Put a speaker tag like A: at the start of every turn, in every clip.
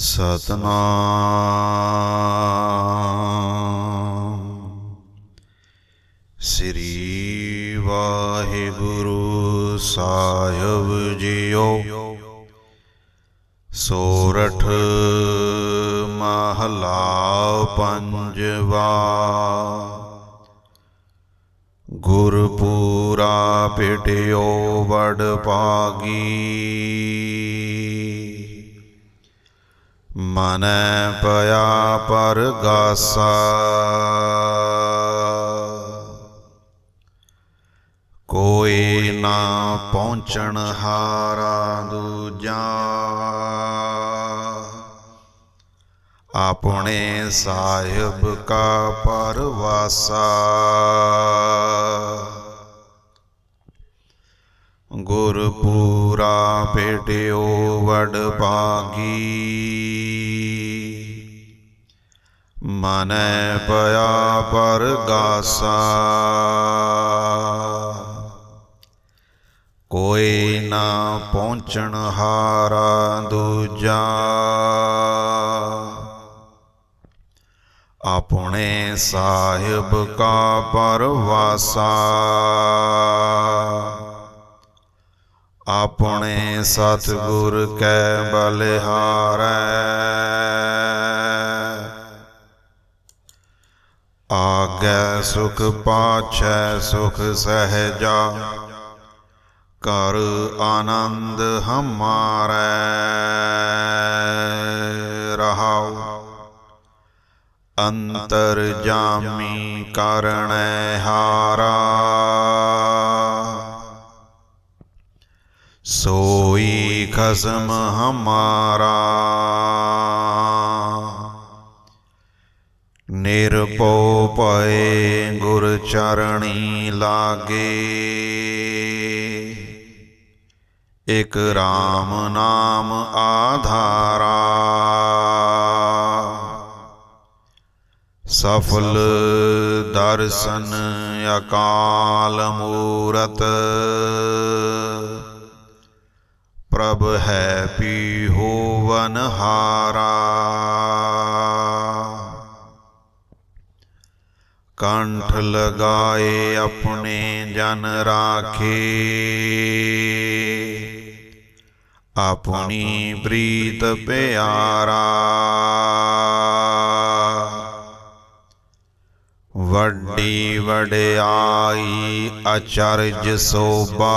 A: ਸਤਨਾਮ। ਸ੍ਰੀ ਵਾਹਿਗੁਰੂ ਸਾਹਿਬ ਜੀਓ। ਸੋਰਠ ਮਹਲਾ ਪੰਜਵਾ। ਗੁਰਪੂਰਾ ਭੇਟਿਓ ਵਡ ਪਾਗੀ ਮਨੈ ਪਿਆ ਪਰਗਾਸਾ। ਕੋਈ ਨਾ ਪਹੁੰਚਣ ਹਾਰਾ ਦੂਜਾ। ਆਪਣੇ ਸਾਹਿਬ ਕਾ ਪਰਵਾਸਾ। ਗੁਰਪੂਰਾ ਭੇਟਿਓ ਵਡ ਪਾਗੀ ਮਨੈ ਪਿਆ ਪਰਗਾਸਾ ਕੋਈ ਨਾ ਪਹੁੰਚਣ ਹਾਰਾ ਦੂਜਾ। ਆਪਣੇ ਸਾਹਿਬ ਕਾ ਪਰਵਾਸਾ। ਆਪਣੇ ਸਤਿਗੁਰ ਕੈ ਬਲਿਹਾਰੈ। ਆਗੈ ਸੁਖ ਪਾਛੈ ਸੁਖ ਸਹਿਜਾ, ਕਰ ਆਨੰਦ ਹਮਾਰੈ। ਰਹਾਉ, ਅੰਤਰ ਜਾਮੀ ਕਰਣੈ ਹਾਰਾ। ਸੋਈ ਖਸਮ ਹਮਾਰਾ। ਨਿਰਪਉ ਪਏ ਗੁਰ ਚਰਣੀ ਲਾਗੇ। ਇਕ RAM ਨਾਮ ਆਧਾਰਾ। ਸਫਲ ਦਰਸ਼ਨ ਅਕਾਲ ਮੂਰਤ। ਪ੍ਰਭ ਹੈ ਪੀ ਹੋਵਨ ਹਾਰਾ ਕੰਠ ਲਗਾਏ ਆਪਣੇ ਜਨ ਰਾਖੇ। ਆਪਣੀ ਪ੍ਰੀਤ ਪਿਆਰਾ। ਵੱਡੀ ਵਡਿਆਈ ਅਚਰਜ ਸੋਭਾ।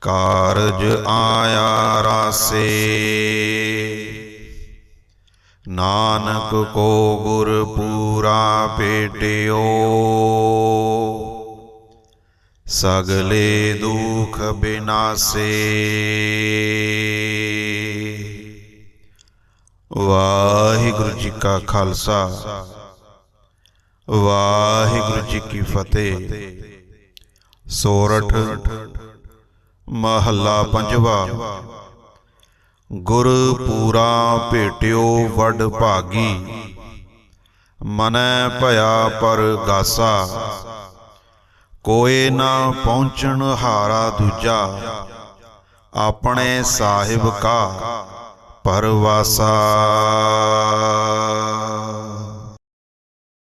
A: ਕਾਰਜ ਆਇਆ ਰਾਸੇ। ਨਾਨਕ ਕੋ ਗੁਰ ਪੂਰਾ ਭੇਟਿਓ ਸਗਲੇ ਦੁਖ ਬਿਨਾਸੇ। ਵਾਹਿਗੁਰੂ ਜੀ ਕਾ ਖਾਲਸਾ। ਵਾਹਿਗੁਰੂ ਜੀ ਕੀ ਫਤਿਹ। ਸੋਰਠ ਮਹੱਲਾ ਪੰਜਵਾ। ਗੁਰ ਪੂਰਾ ਭੇਟਿਓ ਵਡ ਭਾਗੀ। ਮਨੈ ਭਇਆ ਪਰ ਗਾਸਾ। ਕੋਏ ਨਾ ਪਹੁੰਚਣ ਹਾਰਾ ਦੂਜਾ। ਆਪਣੇ ਸਾਹਿਬ ਕਾ ਪਰਵਾਸਾ।